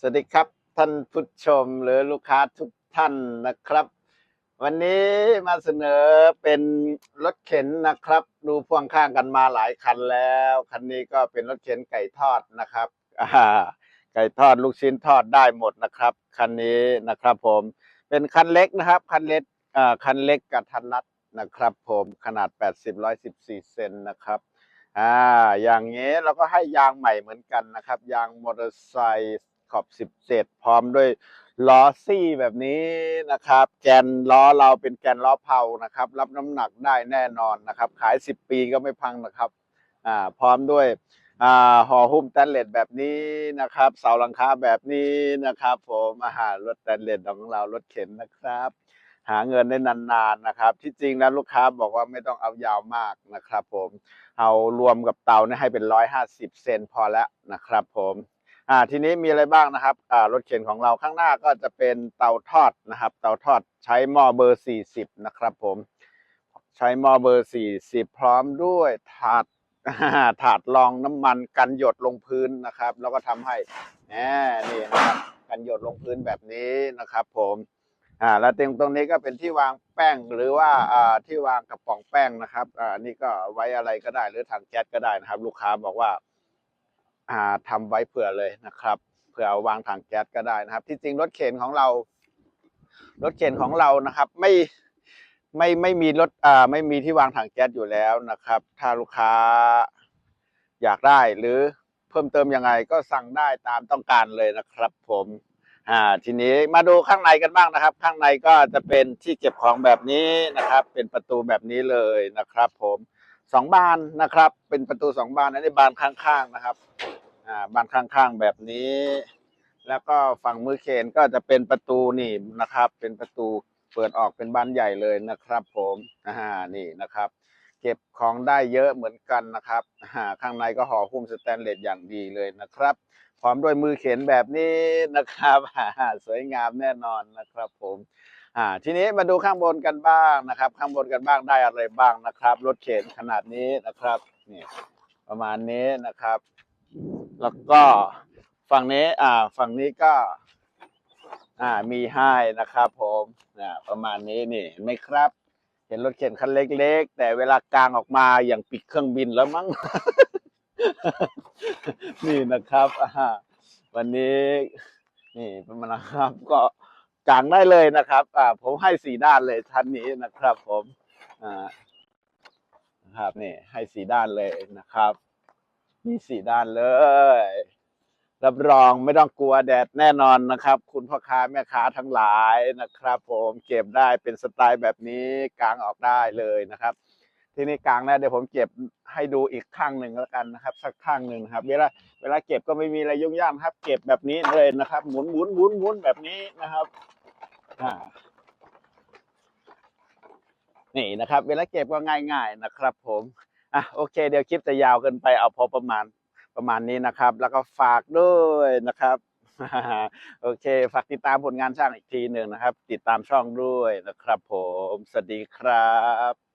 สวัสดีครับท่านผู้ชมหรือลูกค้าทุกท่านนะครับ วันนี้มาเสนอเป็นรถเข็นนะครับ ดูพ่วงข้างกันมาหลายคันแล้ว คันนี้ก็เป็นรถเข็นไก่ทอดนะครับไก่ทอดลูกชิ้นทอดได้หมดนะครับ คันนี้นะครับผมเป็นคันเล็กนะครับ คันเล็กคันเล็กกับทันรัดนะครับ ผมขนาด 80 114 เซนนะครับอ่าอย่างนี้เราก็ให้ยางใหม่เหมือนกันนะครับ ยางมอเตอร์ไซค์ ขอบ 17 พร้อมด้วยล้อซี่แบบนี้นะครับ แกนล้อเราเป็นแกนล้อเผานะครับ รับน้ำหนักได้แน่นอนนะครับ ขาย 10 ปีก็ไม่พังนะครับอ่าพร้อมด้วยอ่าห่อหุ้มแตนเลสแบบนี้นะครับ เสาหลังคาแบบนี้นะครับ ผมอาหารรถแตนเลสของเรารถเข็นนะครับ หาเงินได้นานๆนะครับ ที่จริงแล้วลูกค้าบอกว่าไม่ต้องเอายาวมากนะครับ ผมเอารวมกับเตาเนี่ยให้เป็นร้อยห้าสิบเซนพอแล้วนะครับ ผม อ่าทีนี้มีอะไรบ้างนะครับอ่ารถเข็นของเราข้างหน้าก็จะเป็นเตาทอดนะครับ เตาทอดใช้หม้อเบอร์สี่สิบนะครับ ผมใช้หม้อเบอร์สี่สิบพร้อมด้วยถาดถาดรองน้ำมันกันหยดลงพื้นนะครับ แล้วก็ทำให้แหมนี่นะครับกันหยดลงพื้นแบบนี้นะครับ ผมอ่าแล้วตรงตรงนี้ก็เป็นที่วางแป้งหรือว่าอ่าที่วางกระป๋องแป้งนะครับอ่านี่ก็ไว้อะไรก็ได้หรือถังแก๊สก็ได้นะครับ ลูกค้าบอกว่า อ่าทำไว้เผื่อเลยนะครับเผื่อเอาวางถังแก๊สก็ได้นะครับ ที่จริงรถเข็นของเรา รถเข็นของเรานะครับ ไม่ไม่ไม่มีรถอ่าไม่มีที่วางถังแก๊สอยู่แล้วนะครับ ถ้าลูกค้าอยากได้หรือเพิ่มเติมยังไงก็สั่งได้ตามต้องการเลยนะครับ ผมอ่าทีนี้มาดูข้างในกันบ้างนะครับ ข้างในก็จะเป็นที่เก็บของแบบนี้นะครับ เป็นประตูแบบนี้เลยนะครับ ผมสองบานนะครับ เป็นประตูสองบานอันนี้บานข้างๆนะครับ อ่าบานข้างๆแบบนี้ แล้วก็ฝั่งมือเขนก็จะเป็นประตูนี่นะครับ เป็นประตูเปิดออกเป็นบานใหญ่เลยนะครับ ผมอ่านี่นะครับ เก็บของได้เยอะเหมือนกันนะครับอ่าข้างในก็ห่อหุ้มสแตนเลสอย่างดีเลยนะครับ พร้อมด้วยมือเข็นแบบนี้นะครับสวยงามแน่นอนนะครับ ผมอ่าทีนี้มาดูข้างบนกันบ้างนะครับ ข้างบนกันบ้างได้อะไรบ้างนะครับ รถเข็นขนาดนี้นะครับนี่ประมาณนี้นะครับ แล้วก็ฝั่งนี้อ่าฝั่งนี้ก็ อ่ามีให้นะครับผมอ่ประมาณนี้นี่เห็นไหมครับ เห็นรถเข็นคันเล็ก ๆ แต่เวลากลางออกมาอย่างปิดเครื่องบินแล้วมั้ง นี่นะครับอ่าวันนี้นี่ประมาณนะครับ ก็กางได้เลยนะครับ อ่า ผมให้สีด้านเลยชั้นนี้นะครับ ผม อ่านะครับนี่ให้สีด้านเลยนะครับ มีสีด้านเลย รับรองไม่ต้องกลัวแดดแน่นอนนะครับ คุณพ่อค้าแม่ค้าทั้งหลายนะครับ ผมเก็บได้เป็นสไตล์แบบนี้กางออกได้เลยนะครับ ที่นี้กลางแล้วเดี๋ยวผมเก็บให้ดูอีกข้างหนึ่งแล้วกันนะครับ สักข้างหนึ่งครับ เวลาเวลาเก็บก็ไม่มีอะไรยุ่งยากครับ เก็บแบบนี้เลยนะครับ หมุนหมุนหมุนหมุนแบบนี้นะครับอ่านี่นะครับ เวลาเก็บก็ง่าย ๆนะครับ ผม อะโอเค เดี๋ยวคลิปจะยาวเกินไปเอาพอประมาณประมาณนี้นะครับ แล้วก็ฝากด้วยนะครับโอเค ฝากติดตามผลงานช่างอีกทีหนึ่งนะครับ ติดตามช่องด้วยนะครับผม สวัสดีครับ